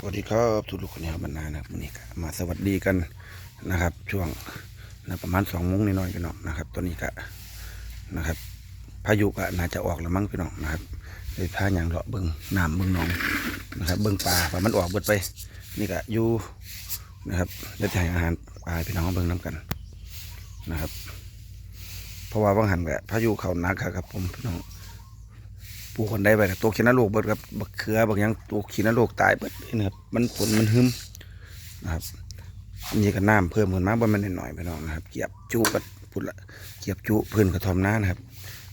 สวัสดีครับทุกทุกคนนะครับบรรณานะครับวันนี้ก็มาสวัสดีกันนะครับ ช่วงนะประมาณสองโมงนิดหน่อยพี่น้องนะครับตัวนี้ก็นะครับพายุก็น่าจะออกแล้วมั้งพี่น้องนะครับเลยพาอย่างเลาะเบิ้งน้ำเบิ้งหนองนะครับเบิ้งปลาปลามันออกเบิดไป นี่ก็อยู่นะครับแล้วจะให้อาหารปลาพี่น้องเบิ้งน้ำกันนะครับ เพราะว่าว่างหันแบบพายุเขาหนักครับผมพี่น้อง ปูคนได้ไปนะตัวขีนาโลกเบิดครับบักเขือบักยังตัวขีนาโลกตายเบิดเลยนะครับมันฝนมันหึมนะครับนี่ก็น้ำเพิ่มขึ้นมาบ่มันหน่อยๆไปน้องนะครับ เกียบจุกัพุ่นละเกียบจุพื้นกระทอมน้านะครับ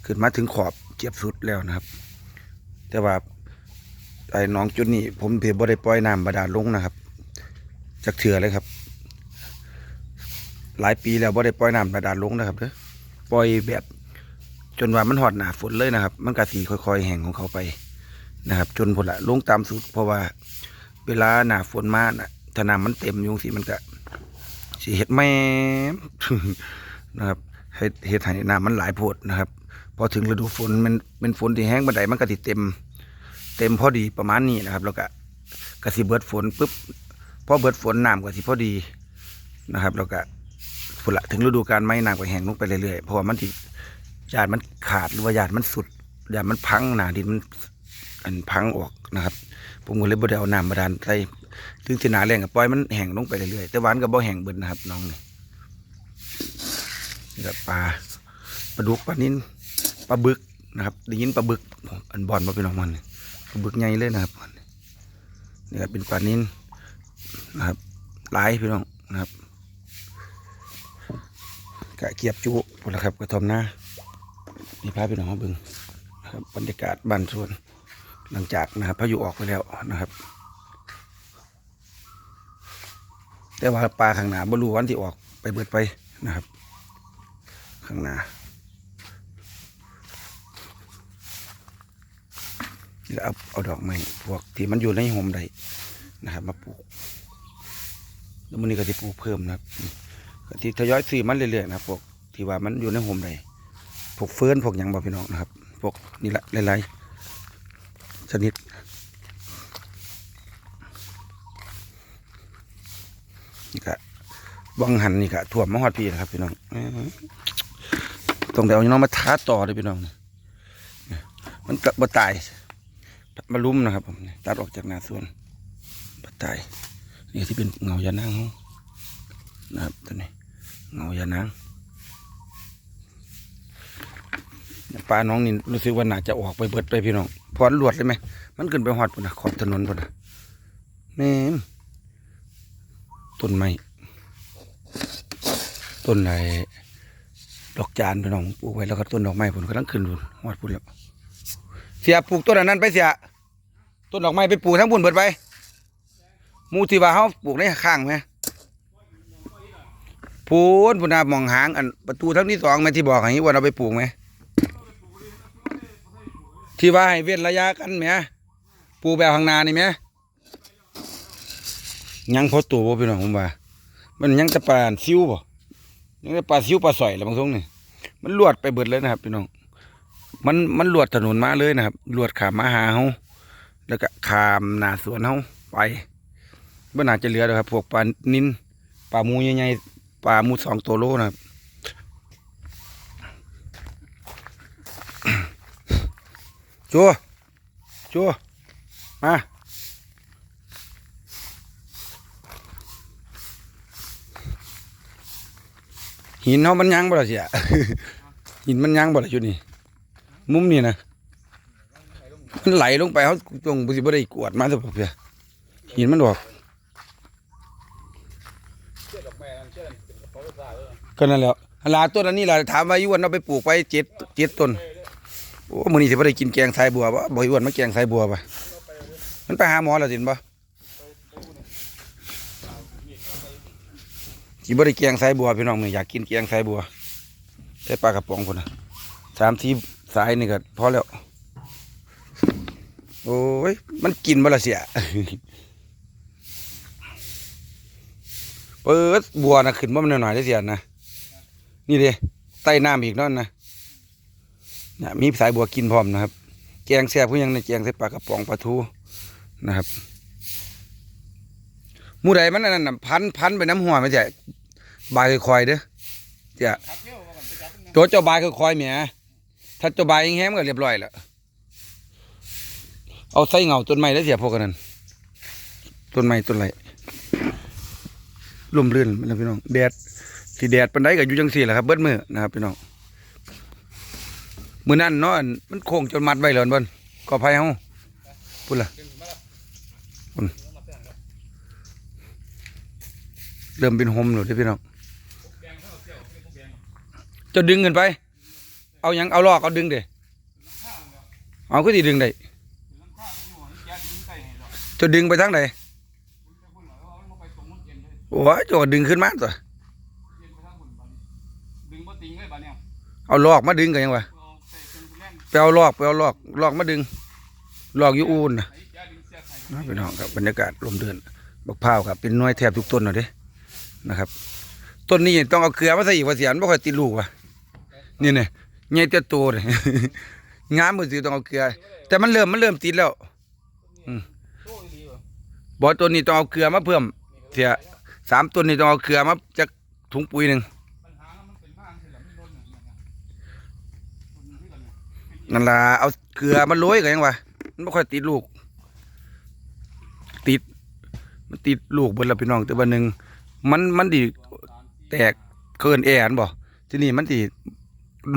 ขึ้นมาถึงขอบเกียบสุดแล้วนะครับ แต่ว่าไอ้น้องจุดนี้ผมเพียบ่ได้ปล่อยน้ำบาดาลลงนะครับจากเถื่อเลยครับ หลายปีแล้วบ่ได้ปล่อยน้ำบาดาลลงนะครับเด้อปล่อยแบบ จนว่ามันหอดหนาฝนเลยนะครับ มันกะสีค่อยๆแห้งของเขาไปนะครับ จนผลละลงตามสุด เพราะว่า เวลาหนาฝนมาน่ะถ้าน้ำมันเต็มยุงสีมันก็สีเห็ดแม่นะครับเห็ดเห็ดไห้น้ำมันหลายโพดนะครับ พอถึงฤดูฝนมันเป็นฝนที่แห้งบันไดมันก็ติเต็ม เต็มพอดีประมาณนี้นะครับ แล้วก็กระสีเบิดฝนปุ๊บพอเบิดฝนน้ำก็สิพอดีนะครับ แล้วก็ผลละถึงฤดูการไม่น้ำก็แห้งลงไปเรื่อยๆเพราะว่ามันติ หยาดมันขาดหรือว่าหยาดมันสุดหยาดมันพังหนาดินมันอันพังออกนะครับผมก็เลยบ่ได้เอาน้ำบาดาลใส่ถึงที่หนาแรงกับปล่อยมันแห้งลงไปเรื่อยๆแต่หวานก็บ่แห้งเบิดนะครับ น้องนี่นี่ก็ปลาปลาดุกปลานิ้นปลาบึกนะครับได้ยินปลาบึก อันบอนมาเป็นน้องมันปลาบึกใหญ่เลยนะครับนี่ก็เป็นปลานิ้นนะครับหลายพี่น้องนะครับกะเกียบจุพวกละครับกระทอมหน้า นี่พาพี่น้องบิ่งครับบรรยากาศบ้านสวน หลังจากนะครับพายุออกไปแล้วนะครับ แต่ว่าปลาข้างหน้าบรูวันที่ออกไปเบิดไปนะครับ ข้างหน้านี่เอาเอาดอกไม้พวกที่มันอยู่ในโฮมใดนะครับ มาปลูกแล้วมันนี้ก็จะปลูกเพิ่มนะครับก็ที่ทยอยซื้อมันเรื่อยๆนะครับพวกที่ว่ามันอยู่ในโฮมใด พวกเฟิร์นพวกหยังบ่พี่น้องนะครับ พวกนี่แหละหลายๆชนิดนี่ก็วังหันนี่ก็ถ่วมมะฮอดพี่นะครับพี่น้องต้องเดี๋ยวน้องมาท้าต่อเลยพี่น้องมันกระบตายมาลุ้มนะครับผมตัดออกจากหนาส่วนบตายนี่ที่เป็นเงายานางนะครับตัวนี้เงายานาง ปลาน้องนี่รู้สึกว่าน่าจะออกไปเบิดไปพี่น้องพรลวดเลยไหมมันขึ้นไปหอดปุ่นนะขอบถนนปุ่นนะแม่ต้นไม้ต้นไหนดอกจานพี่น้องปลูกไว้แล้วก็ต้นดอกไม้ปุ่นกำลังขึ้นปุ่นหอดปุ่นแล้วเสียปลูกต้นอันนั้นไปเสียต้นดอกไม้ไปปลูกทั้งปุ่นเบิดไปมูที่ว่าเขาปลูกในข้างไหมพูนปุ่นนะมองหางอันประตูทั้งที่สองไหมที่บอกให้ว่าเราไปปลูกไหม ที่ว่าให้เว้นระยะกันแหมปูแบบข้างนานี่แหมยังพอตัวบ่พี่น้องผมว่า มันยังจะปลาซิวบ่ยังจะปลาซิวปลาสอยแล้วบางทรงนี่มันลวดไปเบิดเลยนะครับพี่น้อง มันมันลวดถนนมาเลยนะครับลวดขามมาหาเฮาแล้วก็ขามหนาสวนเฮาไปบ่น่าจะเหลือแล้วครับพวกปลานินปลาหมูใหญ่ๆปลาหมูสองตัวโลนะครับ ชัวชัวมาหินเขามันยังบ่ล่ะเสียหินมันยังบ่ล่ะชุดนี้ มุมนี้นะมันไหลลงไปเขาตรงบุสิบ่ได้กวดมาสักเพียหินมันออกก็นั่นแหละหลาต้นอันนี้แหละถามว่ายุวันเอาไปปลูกไปเจ็ดเจ็ดต้น โอ้มื้อนี้สิบ่ได้กินแกงไทยบัวบ่บ่อีอ้วนมาแกงไทยบัวป่ะมันไปหาหมอแล้วสิบ่สิบ่ได้แกงไทยบัวพี่น้องมื้ออยากกินแกงไทยบัวใส่ปลากระป๋องพุ่นน่ะสามทีสายนี่ก็พอแล้ว โอ้ย มันกินบ่ละเสียเปิดบัวนะขึ้นบ่มันหน่อยๆได้เสียนะ นี่เด้ใต้น้ำอีกนั่นนะ นะมีสายบัวกินพร้อมนะครับ แกงแซ่บก็ยังในแกงใส่ปลากระป๋องปลาทูนะครับมู่ใดมันนนั้นน่ะพันพันไปน้ำหัวไม่ใช่บายค่อยๆเด้อเจ้าขับเร็วกว่ากันไปจับมันนะตัวเจ้าบายคอยๆแหมถ้าเจ้าบายแห้งๆมันก็เรียบร้อยแล้วเอาใส่เงาต้นไม้แล้วเสียพวกกันนั้นต้นไม้ต้นไรลมลื่นนะพี่น้องแดดที่แดดปันไดก็อยู่จังสี่แหละครับเบิดมือนะครับพี่น้อง มือนั่นเนาะมันโค้งจนมัดไว้เลยบนก็ภัยเฮาพุ่นละพุ่นเริ่มเป็นหมหนูที่พี่น้องจะดึงเงินไป เอายังเอาลอกเอาดึงเด้เอาก็ตีดึงได้จะดึงไปทางไหนโอ้ยจอดึงขึ้นมาตัวเอาลอกมาดึงกันยังไง ปล่นไปเอาลอกไปเอาลอกลอกมาดึงลอกอยู่อูนนะเสียไข่นะพี่น้องครับบรรยากาศลมเดือนบักพร้าวครับเป็นน้อยแทบทุกต้นเลยเด้นะครับต้นนี้ต้องเอาเกลือมาใส่อีกว่าเสียนบ่ค่อยติดลูกว่ะนี่เนี่ยใหญ่เตี้ยโตเลยงามมือสิต้องเอาเกลือ แต่มันเริ่มมันเริ่มติดแล้วโต้ดีว่ะบ่ต้นนี้ต้องเอาเกลือมาเพิ่มเสียสามต้นนี้ต้องเอาเกลือมาจากถุงปุ๋ยหนึ่ง ปัญหามันเป็นมากคือหลังไม่ล้นเนี่ยเนี่ยคนที่กันเนี่ย นั่นล่ะเอาเกลือมาโรยกันยังวะมันไม่ค่อยติดลูก ติด มันติดลูกเบนละพี่น้องแต่วันหนึ่งมันมันดีแตกเกินแอนบ่ที่นี่มันดี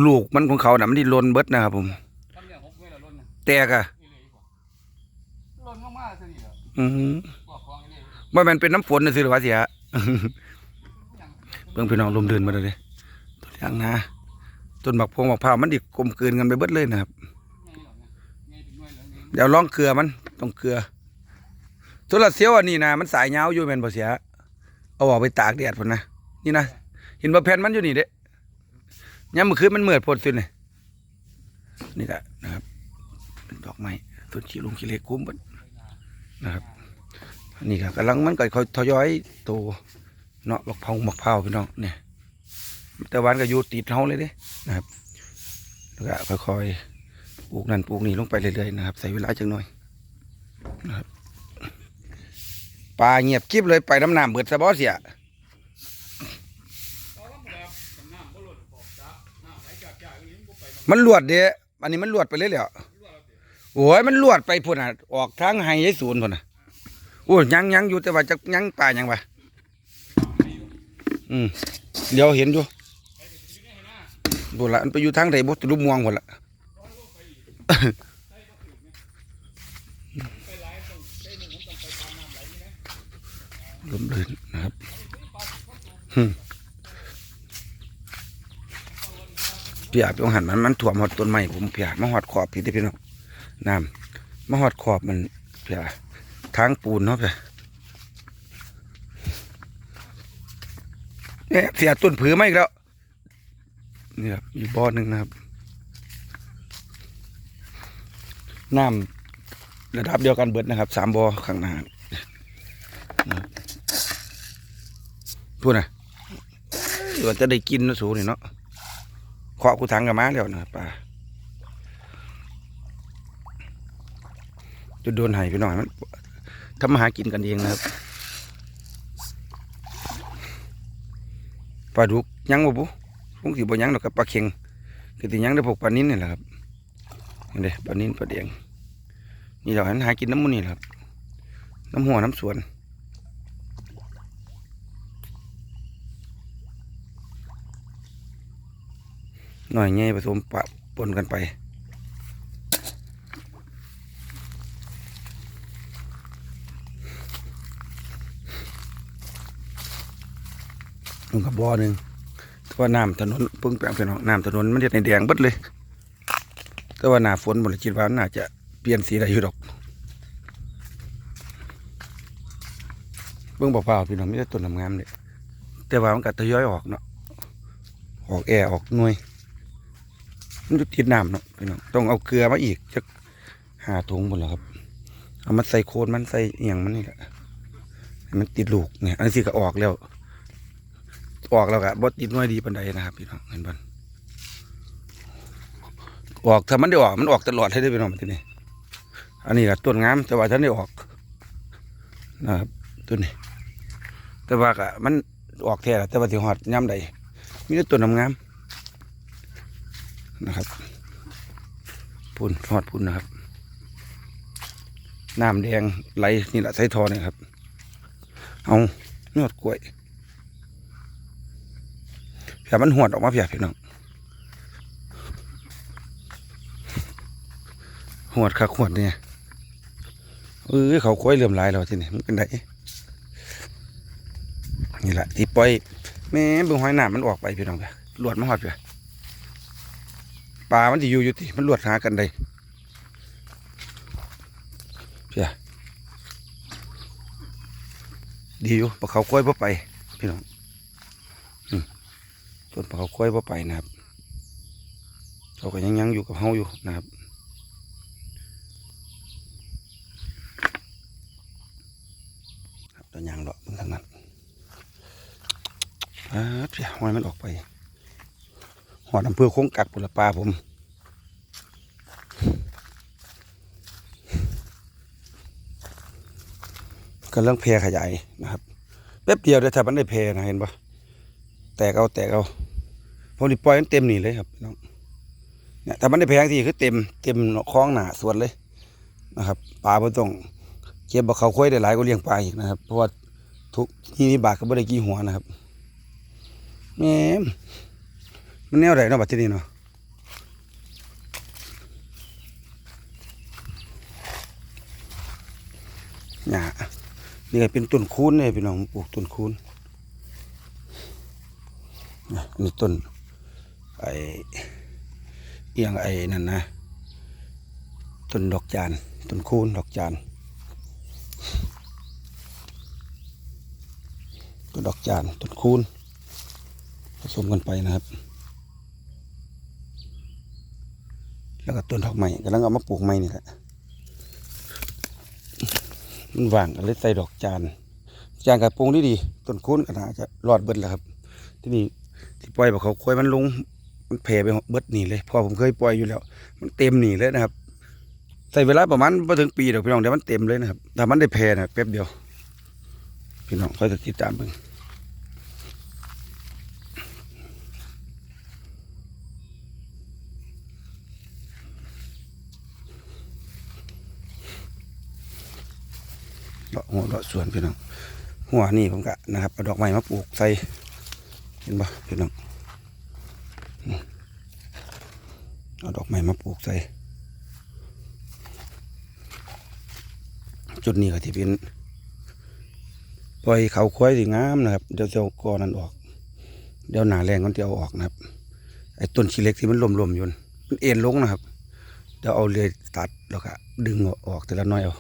ลูกมันของเขาน่ะมันดีลนเบิดนะครับผมทำเนี่ยหกเว้ยละล้นเนี่ยแตกอะนี่เลยกว่าล้นมากๆซะนี่แหละอืมบอกควางนี่เลยว่ามันเป็นน้ำฝนนะสิหรือว่าเสียอย่างเบิ่งพี่น้องลมเดินมาเลยเด้ต้นยางนา ต้นบักพงบักพร้าวมันดิกลมกลืนกันไปเบิดเลยนะครับเดี๋ยวลองเกลือมันต้องเกลือโซลาร์เซลล์อันนี้นะมันสายยาอยู่แม่นบ่เสียเอาออกไปตากแดดพุ่นนะนี่นะเห็นบ่แผ่นมันอยู่นี่เด้ยามมื้อคืนมันเหมือดพดซินี่นี่แหละนะครับเป็นดอกไม้ต้นขี้ลุงขี้เล็กคุ้มเบิดนะครับอันนี้ก็กำลังมันก็ค่อยทยอยโตเนาะบักพงบักพร้าวพี่น้องเนี่ย แต่วันก็อยู่ติดเฮาเลยเด้นะครับแล้วก็ค่อยๆปลูกนั่นปลูกนี่ลงไปเรื่อยๆนะครับ ใส่เวลาจังหน่อยนะครับปลาเงียบกริบเลยไปน้ำน้ำเบิดสะบอเสียมดแล้วสำน้ำบ่ล้นขอบจ้าน้ำไหลจากจากอย่างนี้มันลวดเด้อันนี้มันลวดไปเลยเหรอรั่วแล้วเด้โอ้ยมันลวดไปพุ่นอะ ออกทางไฮยายศูนย์พุ่นอะโอ้ยยังยังอยู่แต่ว่าจะยังป่ายังวะอืมเดี๋ยวเห็นอยู่ บุละมันไปอยู่ทางไหนบุตรลูกม่วงพุ่นละล้มต้องไปตามน้ำไหลนี่นะลมลื่นนะครับพี่อาบองหันมันมันถ่วมหอดต้นไม้ผมเพี่อามาหอดขอบพี่ได้อพี่น้องน้ำมาหอดขอบมันเพี่อาทางปูนเนาะเพี่เนี่ยเสียต้นผือไมาอีกแล้ว นี่ครับอยู่บ่อหนึ่งนะครับน้ำระดับเดียวกันเบิดนะครับสามบ่อข้างหน้าพูดนะเดี๋ยวจะได้กินนะสูนี่เนาะขอบกูถังกับมาแล้วนะป่าจะโดนหายไปหน่อยมันทำมาหากินกันเองนะครับปลาดุกยังบ่บุค งสิบ่ยังดอกกับปลาเค็งคือสิยังได้พวกปลานิ้นนี่แหละครับนี่เด้ปลานิ้นปลาแดงนี่เราหันหากินน้ำมันนี่แหละครับ น้ำหัวน้ำสวนหน่อยไงผสมปะปนกันไปมันกับบ่อหนึ่ง ว่าน้ำถนนเพิ่งแปลงเป็นน้ำถนนมันเด็ดในแดงเบิดเลย แต่ว่าหน้าฝนหมดเลยคิดว่าน่าจะเปลี่ยนสีได้อยู่ดอกเบิ่งเปล่าๆพี่น้องไม่ได้ต้นงามเลยแต่ว่ามันก็ทยอยออกเนาะออกแอร์ออกหน่วยมันจะติดน้ำเนาะพี่น้องต้องเอาเกลือมาอีกจะหาถุงหมดแล้วครับ เอามาใส่โคนมันใส่เอียงมันนี่แหละมันติดลูกเนี่ยอันนี้ก็ออกแล้ว ออกแล้วก็บ่ติดน่วยดีปานใดนะครับพี่น้องเห็นบ่นออกถ้ามันได้ออกมันออกตลอดให้ได้พี่น้องทีนี้อันนี้ก็ต้นงามแต่ว่าท่านได้ออกนะครับต้นนี้ แต่ว่าก็มันออกแท้แต่ว่าสิฮอดย่ำใดมีแต่ต้นงามนะครับพุ่นฮอดพุ่นนะครับน้ำแดงไหลนี่แหละใส่ทอเนี่ยครับ เอายอดกล้วย เพียมันหวดออกมาเพียพี่น้องหวดคักหวดเนี่ยเออเขาค้อยเลื่อมลายแล้วที่นี่มันเป็นไงนี่แหละที่ปล่อยแม่เบึงหอยหนามมันออกไปพี่น้องเพียลวดมาหอดเพียปลามันจะอยู่อยู่ที่มันหลวดหากันได้เพียดีอยู่ปลาเขากล้วยพ่ไปพี่น้อง ส่วนปลาเขากล้วยพ่าไปนะครับเขาก็ยังยังอยู่กับเฮาอยู่นะครับตัวอยางเลาะมันทางนั้นอ่าเพี่หอยมันออกไปหอดอำเภอโค้งกักปุระปลาผมกำลังเพขยายนะครับแป๊บเดียวเดี๋ยวถ้ามันได้เพนะเห็นปะแตกเอาแตกเอา พอดีปล่อยมันเต็มนี่เลยครับน้องเนี่ยถ้ามันได้เพงทีคือเต็มเต็มคลองหนาสวนเลยนะครับปลาไม่ต้องเก็บบ่เขาค่อยได้หลายก็เลี้ยงปลาอีกนะครับ เพราะว่าทุกที่นี่บาทก็ไม่ได้กี่หัวนะครับแหมมันแนวไหนเนาะบัดที่นี่เนาะหญ้านี่ก็เป็นต้นคูนเนี่ยพี่น้องปลูกต้นคูนนะอันนี่ต้น ไอ้เอียงไอ้นั่นนะต้นดอกจานต้นคูนดอกจานต้นดอกจานต้นคูนผสมกันไปนะครับ แล้วก็ต้นดอกไม้กำลังเอามาปลูกไม้นี่แหละมันว่างก็เลยใส่ดอกจานจานกับปรุงดีดีๆต้นคุ้นก็น่าจะรอดเบิดแล้วครับ ที่นี่ที่ปล่อยบอกเขาคอยมันลง มันแผ่ไปเบิดหนีเลยพอผมเคยปล่อยอยู่แล้ว มันเต็มหนีเลยนะครับใส่เวลาประมาณไม่ถึงปีเดียวพี่น้องเดี๋ยวมันเต็มเลยนะครับถ้ามันได้แผ่นะแป๊บเดียว พี่น้องคอยติดตามเบิ่งเลาะหัวเลาะสวนพี่น้องหัวนี่ผมกะนะครับเอาดอกไม้มาปลูกใส่เห็นปะพี่น้อง เอาดอกไม้มาปลูกใส่ จุดนี้ก็ที่เป็นปล่อยเขาควายสีงามนะครับ เดี๋ยวจะเอากอนั้นออก เดี๋ยวหนาแรงก็จะเอาออกนะครับ ไอ้ต้นชีเล็กที่มันลมๆอยู่มันเอ็นลงนะครับ เดี๋ยวเอาเลยตัดแล้วก็ดึงออกแต่ละน้อยเอา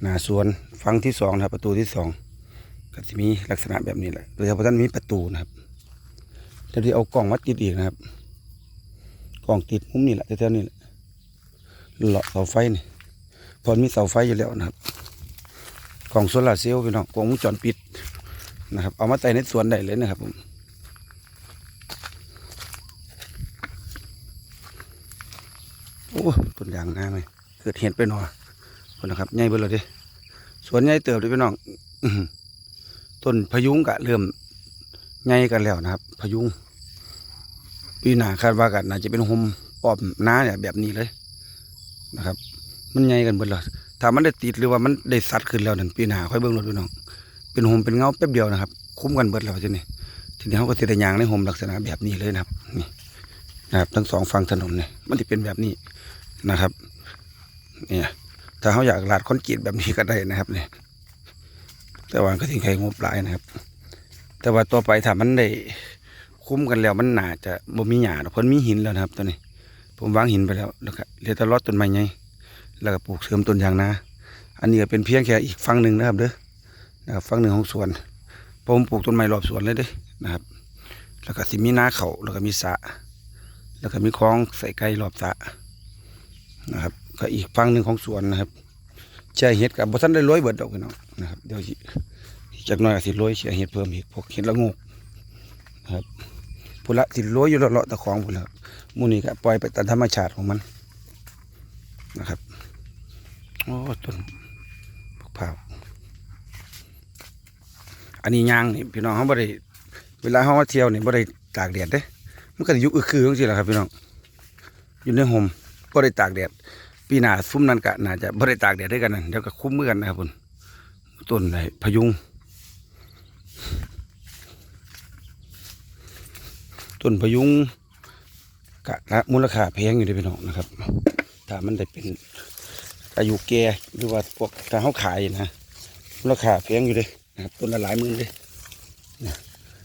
หน้าสวนฟังที่สองนะครับ ประตูที่สองก็จะมีลักษณะแบบนี้แหละโดยเฉพาะท่านมีประตูนะครับ เดี๋ยวที่เอากล่องมาติดอีกนะครับ กล่องติดมุมนี่แหละแถวๆนี้แหละเลาะเสาไฟนี่พอมีเสาไฟอยู่แล้วนะครับกล่องโซลาร์เซลล์พี่น้องกล่องวงจรปิดนะครับ เอามาใส่ในสวนได้เลยนะครับผมโอ้ต้นยางงามเลยเกิดเหตุไปหน่อยคนนะครับใหญ่เบิดเลยดิสวนใหญ่เติบเลยพี่น้องต้นพยุงกะเริ่มใหญ่กันแล้วนะครับ พยุง ปีหน้าคาดว่ากันน่าจะเป็นหมปอบน้าเนี่ยแบบนี้เลยนะครับ มันใหญ่กันเบิดเลยถ้ามันได้ติดหรือว่ามันได้สัตว์ขึ้นแล้วนั่นปีหน้าค่อยเบิ่งรถพี่น้องเป็นหมเป็นเงาแป๊บเดียวนะครับ คุ้มกันเบิดแล้วทีนี้ทีนี้เขาก็ติดยางในหมลักษณะแบบนี้เลยนะครับนี่นะครับ ทั้งสองฝั่งถนนเนี่ยมันจะเป็นแบบนี้นะครับเนี่ยถ้าเขาอยากลาดคอนกรีตแบบนี้ก็ได้นะครับเนี่ยแต่ว่าก็ทิ้งใครงบหลายนะครับ แต่ว่าต่อไปถ้ามันได้ คุ้มกันแล้วมันหนาจะบ่มีหญ้าดอกเพราะมีหินแล้วนะครับตอนนี้ ผมวางหินไปแล้วแล้วก็เลือแต่รอดต้นไม้ไงแล้วก็ปลูกเสริมต้นยางนาอันนี้ก็เป็นเพียงแค่อีกฝั่งหนึ่งนะครับเด้อนะครับฝั่งหนึ่งของสวนผมปลูกต้นไม้รอบสวนเลยเด้นะครับ แล้วก็สิมีนาเขาแล้วก็มีสระแล้วก็มีคลองใส่ไก่รอบสระนะครับ ก็อีกฝั่งหนึ่งของสวนนะครับแช่เห็ดกับบ่ทันได้ร้อยเบิดดอกพี่น้องนะครับเดี๋ยวจากน้อยก็สิร้อยแช่เห็ดเพิ่มอีกพวกเห็ดละงูนะครับ พุละสิร้อยอยู่เลาะๆตะของพุ่นละมูนี่ก็ปล่อยไปตามธรรมชาติของมันนะครับโอ้ต้นพวกเผาอันนี้ยางนี่พี่น้องเขาบ่ได้เวลาเขามาเที่ยวนี่บ่ได้ตากแดดเด้ มันก็สิอยู่อึกคือจังซี่แหละครับพี่น้องอยู่ในห่มบ่ได้ตากแดดปีหน้าซุ้มนั้นก็น่าจะบ่ได้ตากแดดด้วยกันนั่นเดี๋ยวก็คุ้มมือกันนะครับพุ่นต้นไหนพยุง ต้นพยุงกะละมูลค่าแพงอยู่เด้อพี่น้องนะครับ ถ้ามันได้เป็นอายุแก่หรือว่าพวกถ้าเขาขายนะมูลค่าแพงอยู่เด้นะครับต้นละหลายหมื่นเด้นะ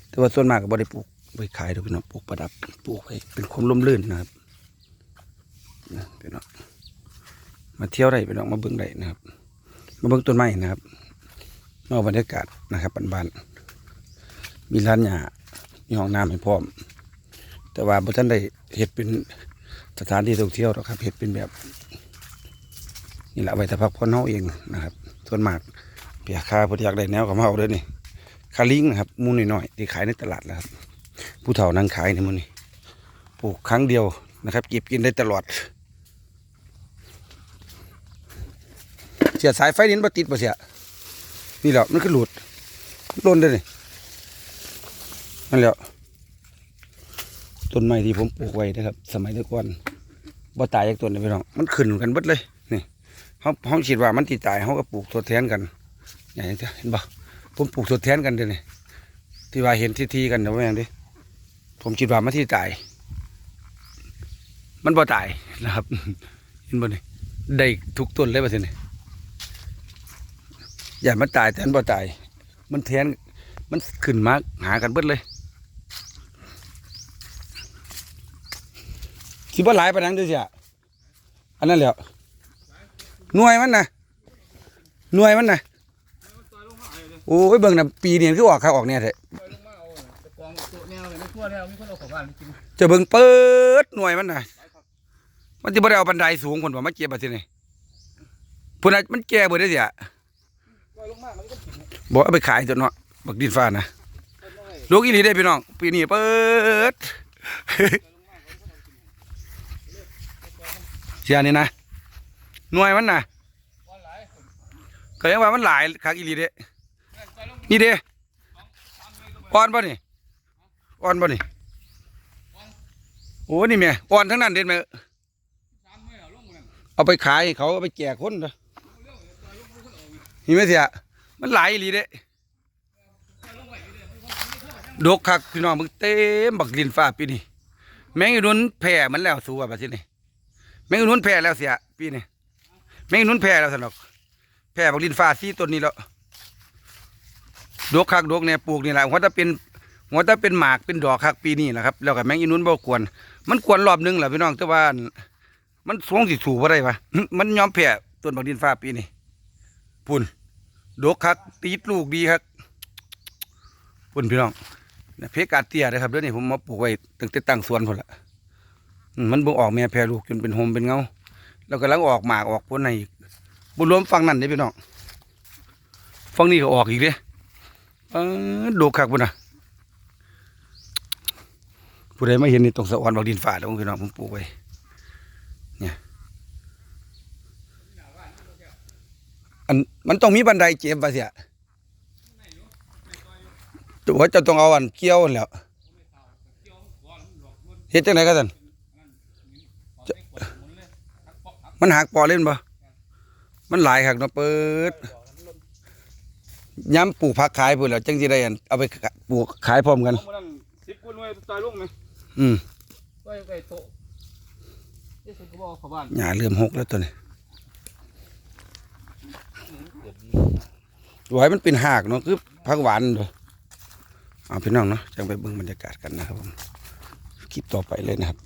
แต่ว่าส่วนมากก็บ่ได้ปลูกไว้ขายเด้อพี่น้องปลูกประดับปลูกไว้เป็นความร่มรื่นนะครับนะพี่น้องมาเที่ยวได้พี่น้องมาเบิ่งได้นะครับ มาเบิ่งต้นไม้นะครับนอกบรรยากาศนะครับบ้านๆมีร้านหญ้ามีห้องน้ำให้พร้อม แต่ว่าบ่ทันได้เฮ็ดเป็นสถานที่ท่องเที่ยวหรอกครับเฮ็ดเป็นแบบนี่แหละไว้แต่พักผ่อนเฮาเองนะครับ ส่วนมากเปียคาเพิ่นอยากได้แนวกับเฮาด้อนี่คาลิงนะครับมูน้อยๆที่ขายในตลาดนะครับ ผู้เฒ่านั่งขายในมื้อนี้ปลูกครั้งเดียวนะครับเก็บกินได้ตลอดเสียสายไฟนี่มันบ่ติดบ่เสียนี่แหละมันคือหลุดหล่นเด้อนี่นั่นแหละ ต้นไม้ที่ผมปลูกไว้นะครับ สมัยต่ก่อนบ่ตายจากต้นเลยพี่น้องมันขึ้นกันเบิดเลยนี่เฮาเฮาคิดว่ามันสิดตายเฮาก็ปลูกทดแทนกันอย่างนี้เห็นบ่ผมปลูกทดแทนกันเด้อนี่ที่ว่าเห็นที่ๆกันนะว่าอย่างนี้ผมคิดว่ามันสิตาย มันบ่ตายนะครับเห็นบ่นี่ได้ทุกต้นเลยว่าซั่นนี่อย่ามันตายแต่มันบ่ตาย มันแทนมันขึ้นมาหากันเบิดเลย สิบ่หลายปานนั้นเด้อเสียอันนั้นแหล้วหน่วยมันนะหน่วยมันนะโอ้ยเบิ่งนะปีเนี้คือออกข้าออกเนี่ยแท้ต่อะจะเบิ่งเปิดหน่วยมันนะมันสิบ่ได้เอาบันไดสูงพุ่นบ่มาเก็บบัดทีนี้พุ่นมันแก่เบิดเด้เสียต่อยลงมามันก็กินบ่เอาไปขายตัวเนาะบักดินฟ้านะลูกอีหลีได้พี่น้องปีนี้เปิด เสียนี่นะหน่วยมันนะวันหลายก็ยังว่ามันหลายคักอีหลีเด้นี่เด้อ่อนป่ะนี่อ่อนป่ะนี่โอ้นี่แม่อ่อนทั้งนั้นเด็ดไหมสามเมตรเอาลงมานั่นเอาไปขายเขาเอาไปแจกคนเด้อนี่ไหมเสียมันหลายอีหลีเด้ดกคักพี่น้องมึงเต็มบักดินฟ้าปีนี้แมงอีนุนแผ่มันแล้วสู้ว่าแบบนี้ แมงนุ่นแผ่แล้วเสียปีนี้แมงนุ่นแผ่แล้วสนอกแผ่บักดินฟ้าซีต้นนี้แล้วดกคักดกเนี่ยปลูกนี่แหละหัวถ้าเป็นหัวถ้าเป็นหมากเป็นดอกคักปีนี้แหละครับแล้วก็แมงอีนุนบ่ควรมันควรรอบหนึงแหละพี่น้องแต่ว่ามันสวงสิถูกบ่ได้ปะมันยอมแพ้ต้นบักดินฟ้าปีนี้พุ่นดกคักติดลูกดีครับพุ่นพี่น้องเพกาเตียนะครับเดี๋ยวนี้ผมมาปลูกไว้ตั้งแต่ตั้งสวนพุ่นละ มันบ่ออกแม่แพรลูกจนเป็นโฮมเป็นเงาแล้วก็ลังออกหมากออกผลในอีกบุรวมฟังนั่นเด้พี่น้องฟังนี้ก็ออกอีกเด้เออดกคักพุ่นน่ะผู้ใดมาเห็นนี่ต้องสะออนบักดินฟ้าแล้วพี่น้องผมปลูกไว้อันมันต้องมีบันไดเจ็บว่าเสียตัวจะต้องเอาอันเกี่ยวแล้วเฮ็ดจังไดก็ซั่น มันหักปอเล่นบ่มันหลายคักเนาะเปิดย้ำปลูกผักขายพุ่นแล้วจังสิได้อันเอาไปปลูกขายพร้อมกันลงมานั่นสิบกว่าหน่วยต่อยลงไหมอืมต่อยไก่โตะเจ๊สุดก็บอกเขาบ้านหญ้าเริ่มหกแล้วตัวนี้ไว้มันเป็นหากเนาะคือผักหวานเด้อเอาพี่น้องเนาะจังไปเบิ่งบรรยากาศกันนะครับผมคลิปต่อไปเลยนะครับ